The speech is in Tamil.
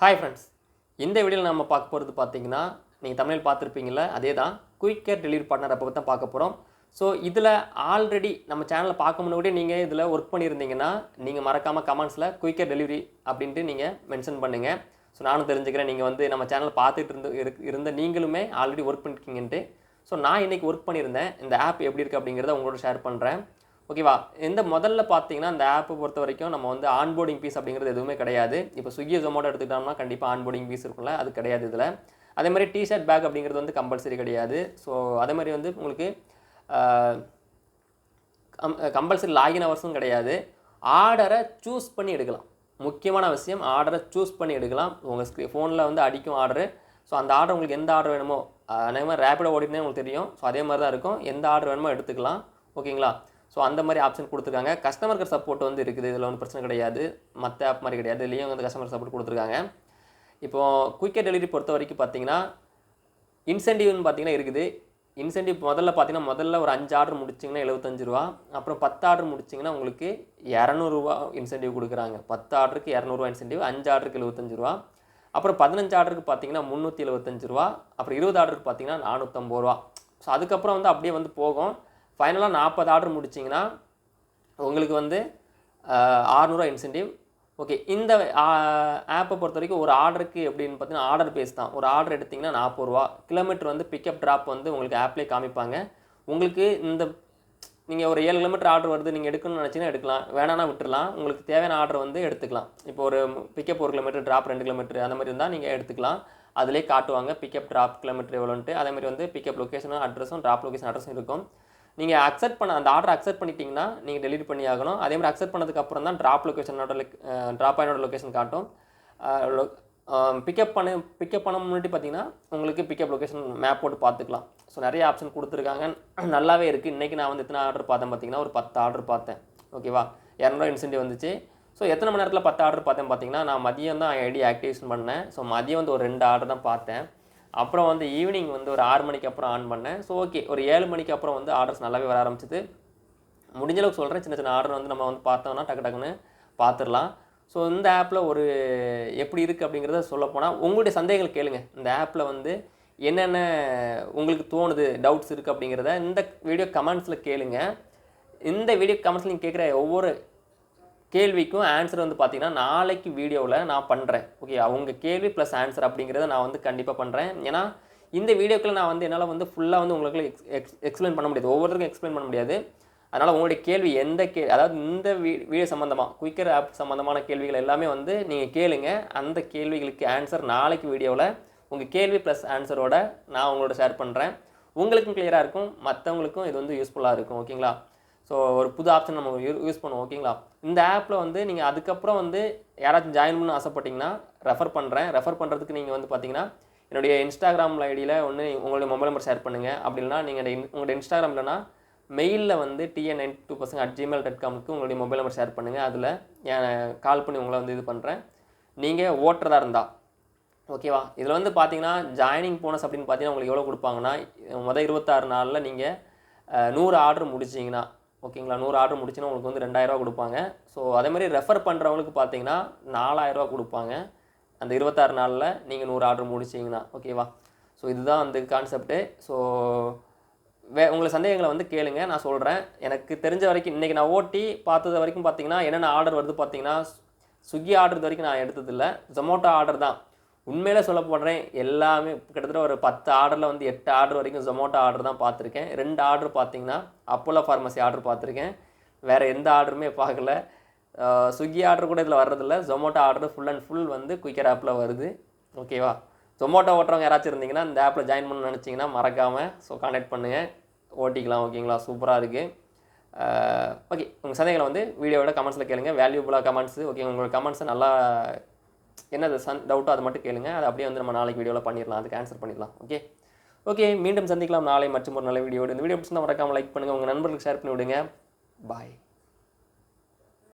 ஹாய் ஃப்ரெண்ட்ஸ் இந்த வீடியோவில் நம்ம பார்க்க போகிறது பார்த்தீங்கன்னா நீங்கள் தமிழில் பார்த்துருப்பீங்கள அதே தான் குயிக் கேர் டெலிவரி பார்ட்னர் அப்போ தான் பார்க்க போகிறோம் ஸோ இதில் ஆல்ரெடி நம்ம சேனலை பார்க்க முன்னாடி நீங்கள் இதில் ஒர்க் பண்ணியிருந்தீங்கன்னா நீங்கள் மறக்காமல் கமெண்ட்ஸில் குயிக்கர் டெலிவரி அப்படின்ட்டு நீங்கள் மென்ஷன் பண்ணுங்கள் ஸோ நானும் தெரிஞ்சுக்கிறேன் நீங்கள் வந்து நம்ம சேனலில் பார்த்துட்டு இருந்து இருக்கு- இருந்த நீங்களுமே ஆல்ரெடி ஒர்க் பண்ணிருக்கீங்கன்ட்டு. ஸோ நான் இன்றைக்கி ஒர்க் பண்ணியிருந்தேன். இந்த ஆப் எப்படி இருக்குது அப்படிங்கிறத உங்களோட ஷேர் பண்ணுறேன் ஓகேவா? இந்த முதல்ல பார்த்தீங்கன்னா அந்த ஆப்பை பொறுத்த வரைக்கும் நம்ம வந்து ஆன்போர்டிங் ஃபீஸ் அப்படிங்கிறது எதுவுமே கிடையாது. இப்போ ஸ்விக்கி ஜொமோட்டோ எடுத்துக்கிட்டோம்னா கண்டிப்பாக ஆன்போர்டிங் ஃபீஸ் இருக்கும்ல அது கிடையாது இதில். அதே மாதிரி டிஷர்ட் பேக் அப்படிங்கிறது வந்து கம்பல்சரி கிடையாது. ஸோ அதே மாதிரி வந்து உங்களுக்கு கம்பல்சரி லாகின் ஹவர்ஸும் கிடையாது. ஆர்டரை சூஸ் பண்ணி எடுக்கலாம். முக்கியமான விஷயம் ஆர்டரை சூஸ் பண்ணி எடுக்கலாம். உங்கள் ஸ்க்ரீ ஃபோனில் வந்து அடிக்கும் ஆர்டரு ஸோ அந்த ஆர்டர் உங்களுக்கு எந்த ஆர்டர் வேணுமோ அதே மாதிரி ரேப்பிடோ ஓடினே உங்களுக்கு தெரியும். ஸோ அதே மாதிரி தான் இருக்கும். எந்த ஆர்டர் வேணுமோ எடுத்துக்கலாம். ஓகேங்களா? ஸோ அந்த மாதிரி ஆப்ஷன் கொடுத்துருக்காங்க. கஸ்டமர் கேர் சப்போர்ட் வந்து இருக்குது. இதில் ஒன்றும் பிரச்சனை கிடையாது. மற்ற ஆப் மாதிரி கிடையாது. இதுலேயும் வந்து கஸ்டமர் சப்போர்ட் கொடுத்துருக்காங்க. இப்போ குயிக்கர் டெலிவரி பொறுத்த வரைக்கும் பார்த்தீங்கன்னா இன்சென்டிவ்னு பார்த்தீங்கன்னா இருக்குது. இன்சென்டிவ் முதல்ல பார்த்தீங்கன்னா முதல்ல ஒரு அஞ்சு ஆர்டர் முடிச்சிங்கன்னா எழுபத்தஞ்சு ரூபா. அப்புறம் பத்து ஆர்டர் முடிச்சிங்கன்னா உங்களுக்கு இரநூறுவா இன்சென்டிவ் கொடுக்குறாங்க. பத்து ஆர்டருக்கு இரநூறுவா இன்சென்டிவ் அஞ்சு ஆர்டருக்கு எழுபத்தஞ்சு ரூபா. அப்புறம் பதினஞ்சு ஆர்டருக்கு பார்த்தீங்கன்னா முந்நூற்றி எழுபத்தஞ்சு ரூபா. அப்புறம் இருபது ஆர்டருக்கு பார்த்தீங்கன்னா நானூற்றம்பது ரூபா. ஸோ அதுக்கப்புறம் வந்து அப்படியே வந்து போகும். ஃபைனலாக நாற்பது ஆர்டர் முடிச்சிங்கன்னா உங்களுக்கு வந்து ஆறுநூறுவா இன்சென்டிவ் ஓகே இந்த ஆப்பை பொறுத்த வரைக்கும் ஒரு ஆர்டருக்கு எப்படின்னு பார்த்தீங்கன்னா ஆர்டர் பேஸ் தான். ஒரு ஆர்டர் எடுத்திங்கன்னா நாற்பது ரூபா. கிலோமீட்டர் வந்து பிக்கப் ட்ராப் வந்து உங்களுக்கு ஆப்லேயே காமிப்பாங்க. உங்களுக்கு இந்த நீங்கள் ஒரு ஏழு கிலோமீட்டர் ஆர்டர் வருது நீங்கள் எடுக்கணும்னு நினச்சிங்கன்னா எடுக்கலாம். வேணான்னா விட்டுறலாம். உங்களுக்கு தேவையான ஆர்டர் வந்து எடுத்துக்கலாம். இப்போ ஒரு பிக்கப் ஒரு கிலோமீட்டர் ட்ராப் ரெண்டு கிலோமீட்டர் அந்த மாதிரி இருந்தால் நீங்கள் எடுத்துக்கலாம். அதிலே காட்டுவாங்க பிக்கப் ட்ராப் கிலோமீட்டர் எவ்வளோன்ட்டு. அதே மாதிரி வந்து பிக்கப் லொக்கேஷனும் அட்ரஸும் ட்ராப் லொக்கேஷன் அட்ரஸும் இருக்கும். நீங்கள் அக்செப்ட் பண்ண அந்த ஆர்டர் அக்செப்ட் பண்ணிட்டீங்கன்னா நீங்கள் டெலிவரி பண்ணி ஆகணும். அதே மாதிரி அக்செப்ட் பண்ணதுக்கு அப்புறம் தான் ட்ராப் லொக்கேஷனோட ட்ராப் ஆயினோட லொக்கேஷன் காட்டும். பிக்கப் பண்ண பிக்கப் பண்ண முன்னாடி பார்த்தீங்கன்னா உங்களுக்கு பிக்கப் லொக்கேஷன் மேப் போட்டு பார்த்துக்கலாம். ஸோ நிறைய ஆப்ஷன் கொடுத்துருக்காங்க. நல்லாவே இருக்குது இன்றைக்கி நான் வந்து எத்தனை ஆர்டர் பார்த்தேன் பார்த்தீங்கன்னா ஒரு பத்து ஆர்டர் பார்த்தேன். ஓகேவா இரநூறுவா இன்சென்டிவ் வந்துச்சு. ஸோ எத்தனை மணி நேரத்தில் பத்து ஆர்டர் பார்த்தேன் பார்த்தீங்கன்னா நான் மதியம் தான் ஐடி ஆக்டிவேஷன் பண்ணேன். ஸோ மதியம் வந்து ஒரு ரெண்டு ஆர்டர் தான் பார்த்தேன். அப்புறம் வந்து ஈவினிங் வந்து ஒரு ஆறு மணிக்கு அப்புறம் ஆன் பண்ணேன். ஸோ ஓகே ஒரு ஏழு மணிக்கு அப்புறம் வந்து ஆர்டர்ஸ் நல்லாவே வர ஆரம்பிச்சிது. முடிஞ்சளவுக்கு சொல்கிறேன் சின்ன சின்ன ஆர்டர் வந்து நம்ம வந்து பார்த்தோம்னா டக்கு டக்குன்னு பார்த்துடலாம். ஸோ இந்த ஆப்பில் ஒரு எப்படி இருக்குது அப்படிங்கிறத சொல்லப்போனால் உங்களுடைய சந்தேகங்கள் கேளுங்க. இந்த ஆப்பில் வந்து என்னென்ன உங்களுக்கு தோணுது டவுட்ஸ் இருக்குது அப்படிங்கிறத இந்த வீடியோ கமெண்ட்ஸில் கேளுங்க. இந்த வீடியோ கமெண்ட்ஸில் நீங்கள் கேட்குற ஒவ்வொரு கேள்விக்கும் ஆன்சர் வந்து பார்த்தீங்கன்னா நாளைக்கு வீடியோவில் நான் பண்ணுறேன் ஓகே அவங்க கேள்வி ப்ளஸ் ஆன்சர் அப்படிங்கிறத நான் வந்து கண்டிப்பாக பண்ணுறேன் ஏன்னா இந்த வீடியோக்குள்ள நான் வந்து என்னால் வந்து ஃபுல்லாக வந்து உங்களுக்கு எக்ஸ் எக்ஸ் எக்ஸ்பிளைன் பண்ண முடியாது. ஒவ்வொருத்தருக்கும் எக்ஸ்பிளைன் பண்ண முடியாது. அதனால் உங்களுடைய கேள்வி எந்த கே அதாவது இந்த வீ வீடியோ சம்மந்தமாக குயிக்கர் ஆப் சம்மந்தமான கேள்விகள் எல்லாமே வந்து நீங்கள் கேளுங்க. அந்த கேள்விகளுக்கு ஆன்சர் நாளைக்கு வீடியோவில் உங்கள் கேள்வி ப்ளஸ் ஆன்சரோட நான் உங்களோட ஷேர் பண்ணுறேன் உங்களுக்கும் கிளியராக இருக்கும். மற்றவங்களுக்கும் இது வந்து யூஸ்ஃபுல்லாக இருக்கும். ஓகேங்களா ஸோ ஒரு புது ஆப்ஷன் நம்ம யூஸ் பண்ணுவோம் ஓகேங்களா இந்த ஆப்பில் வந்து நீங்கள் அதுக்கப்புறம் வந்து யாராச்சும் ஜாயின் பண்ண ஆசைப்பட்டீங்கன்னா ரெஃபர் பண்ணுறேன் ரெஃபர் பண்ணுறதுக்கு நீங்கள் வந்து பார்த்தீங்கன்னா என்னுடைய இன்ஸ்டாகிராம் ஐடியில் ஒன்று உங்களுடைய மொபைல் நம்பர் ஷேர் பண்ணுங்கள் அப்படி இல்லைனா நீங்கள் உங்களுடைய இன்ஸ்டாகிராம் இல்லைனா மெயிலில் வந்து TN nine two percent at Gmail dot காமுக்கு உங்களுடைய மொபைல் நம்பர் ஷேர் பண்ணுங்கள் அதில் கால் பண்ணி உங்களை வந்து இது பண்ணுறேன் நீங்கள் ஓட்டுறதா இருந்தால் ஓகேவா இதில் வந்து பார்த்தீங்கன்னா ஜாயினிங் போனஸ் அப்படின்னு பார்த்தீங்கன்னா உங்களுக்கு எவ்வளோ கொடுப்பாங்கன்னா மொதல் இருபத்தாறு நாளில் நீங்கள் நூறு ஆர்டர் முடிச்சிங்கன்னா ஓகேங்களா? நூறு ஆர்டர் முடிச்சுன்னா உங்களுக்கு வந்து ரெண்டாயிரரூவா கொடுப்பாங்க. ஸோ அதே மாதிரி ரெஃபர் பண்ணுறவங்களுக்கு பார்த்தீங்கன்னா நாலாயிரரூவா கொடுப்பாங்க. அந்த இருபத்தாறு நாளில் நீங்கள் நூறு ஆர்டர் முடிச்சிங்கன்னா ஓகேவா ஸோ இதுதான் அந்த கான்செப்ட்டு ஸோ வே உங்களை சந்தேகங்களை வந்து கேளுங்க. நான் சொல்கிறேன் எனக்கு தெரிஞ்ச வரைக்கும் இன்றைக்கி நான் ஓட்டி பார்த்தது வரைக்கும் பார்த்தீங்கன்னா என்னென்ன ஆர்டர் வருது பார்த்தீங்கன்னா ஸ்விக்கி ஆர்டர் வரைக்கும் நான் எடுத்ததில்லை. ஜொமேட்டோ ஆர்டர் தான். உண்மையில சொல்ல போடுறேன் எல்லாமே கிட்டத்தட்ட ஒரு பத்து ஆர்டரில் வந்து எட்டு ஆர்டர் வரைக்கும் ஜொமோட்டோ ஆர்டர் தான் பார்த்துருக்கேன். ரெண்டு ஆர்டர் பார்த்தீங்கன்னா அப்போலோ ஃபார்மசி ஆர்டர் பார்த்துருக்கேன். வேறு எந்த ஆர்டருமே பார்க்கல. ஸ்விக்கி ஆர்டர் கூட இதில் வர்றதில்ல. Zomato order full and full வந்து குயிக்கர் ஆப்பில் வருது. ஓகேவா ஜொமேட்டோ ஓட்டுறவங்க யாராச்சும் இருந்தீங்கன்னா இந்த ஆப்பில் ஜாயின் பண்ண நினச்சிங்கன்னா மறக்காமல் ஸோ கான்டாக்ட் பண்ணுங்கள் ஓட்டிக்கலாம் ஓகேங்களா சூப்பராக இருக்குது ஓகே உங்கள் சந்தேகங்களை வந்து வீடியோவோட கமெண்ட்ஸில் கேளுங்கள் வேல்யூபுளாக கமெண்ட்ஸு ஓகே உங்களோட கமெண்ட்ஸை நல்லா என்னது சன் டவுட்டோ அதை மட்டும் கேளுங்க. அதை அப்படியே வந்து நம்ம நாளைக்கு வீடியோவில் பண்ணிடலாம். அதுக்கு ஆன்சர் பண்ணிடலாம். ஓகே ஓகே மீண்டும் சந்திக்கலாம். நாளை மற்றும் ஒரு நல்ல வீடியோடு இந்த வீடியோ பிடிச்சிருந்தா மறக்காமல் லைக் பண்ணுங்கள் உங்கள் நண்பர்களுக்கு ஷேர் பண்ணி விடுங்க. பாய்